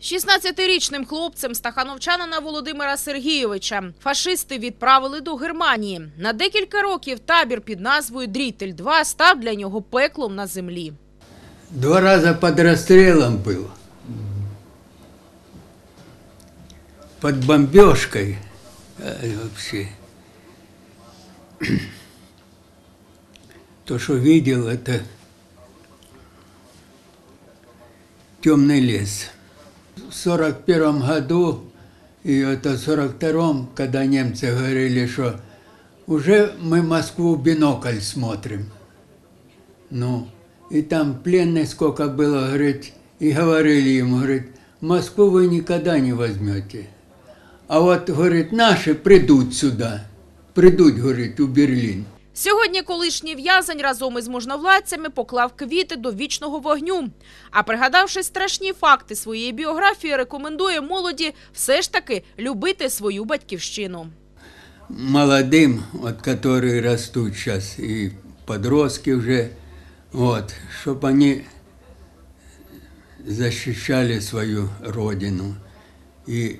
16-річним хлопцем стахановчанина Володимира Сергійовича фашисти відправили до Германії. На декілька років табір під назвою Дрітель 2 став для нього пеклом на землі. Два рази під розстрілом був. Під бомбежкою. Е, То, що бачив, це темний ліс. 1941 году и это в 1942, когда немцы говорили, что уже мы Москву в бинокль смотрим. Ну, и там пленных сколько было, говорит, и говорили им, говорит, Москву вы никогда не возьмете. А вот, говорит, наши придут сюда, придут, говорит, у Берлин. Сьогодні колишній в'язень разом із можновладцями поклав квіти до вічного вогню. А пригадавши страшні факти своєї біографії, рекомендує молоді все ж таки любити свою батьківщину. Молодым, вот, которые растут сейчас, и подростки уже, вот, чтобы они защищали свою родину. И,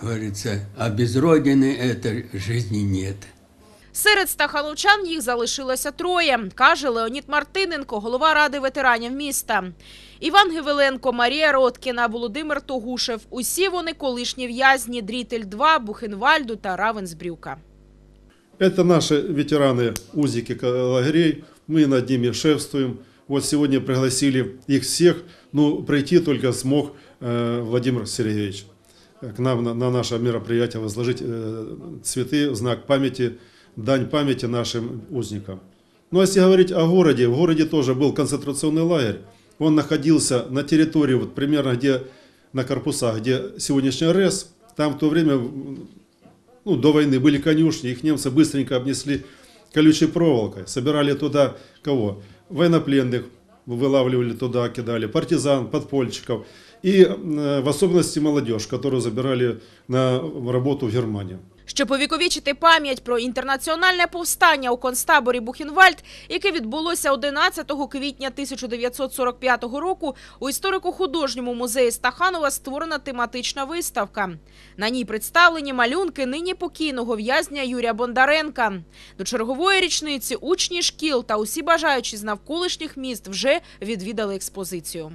говорится, а без родины этой жизни нет. Серед стахановчан їх залишилося троє, каже Леонід Мартиненко, голова ради ветеранів міста. Іван Гевеленко, Марія Роткіна, Володимир Тогушев. Усі вони колишні в'язні Дрітель-2, Бухенвальду та Равенсбрюка. Это наши ветераны узники к- лагерей, мы над ними шефствуем. Вот сегодня пригласили их всех, ну, прийти только смог э, Владимир Сергеевич э, к нам на, на наше мероприятие возложить э, цветы в знак памяти, Дань памяти нашим узникам. Ну, а если говорить о городе, в городе тоже был концентрационный лагерь. Он находился на территории, вот примерно где на корпусах, где сегодняшний РЭС, там в то время ну, до войны были конюшни, их немцы быстренько обнесли колючей проволокой, собирали туда кого? Военнопленных вылавливали туда, кидали, партизан, подпольщиков и э, в особенности молодежь, которую забирали на работу в Германию. Щоб повіковічити пам'ять про інтернаціональне повстання у концтаборі Бухенвальд, яке відбулося 11 квітня 1945 року, у історико-художньому музеї Стаханова створена тематична виставка. На ній представлені малюнки нині покійного в'язня Юрія Бондаренка. До чергової річниці учні шкіл та усі бажаючі з навколишніх міст вже відвідали експозицію.